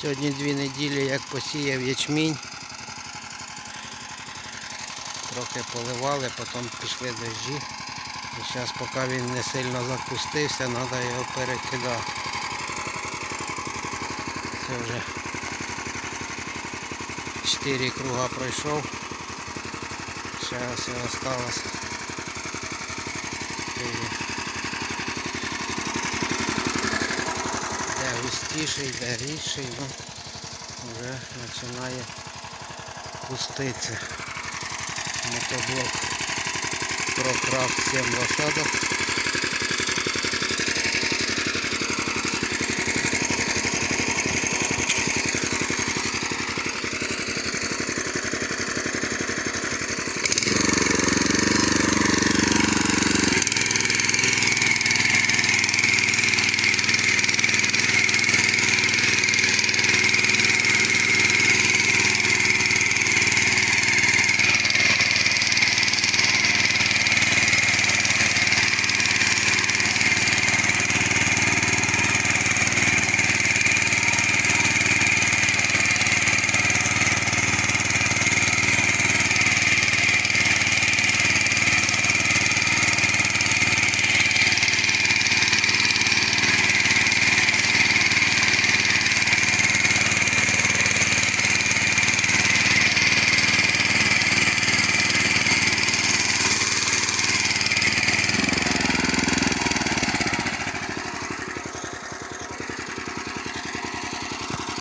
Сьогодні дві неділі як посіяв ячмінь. Трохи поливали, потім пішли дощі. І зараз поки він не сильно закустився, треба його перекидати. Це вже 4 круга пройшов. Ще ось і осталось. Чотири. Де густіший, де рідший, ну вже починає пуститися. Мотоблок прокрав 7 лошадок.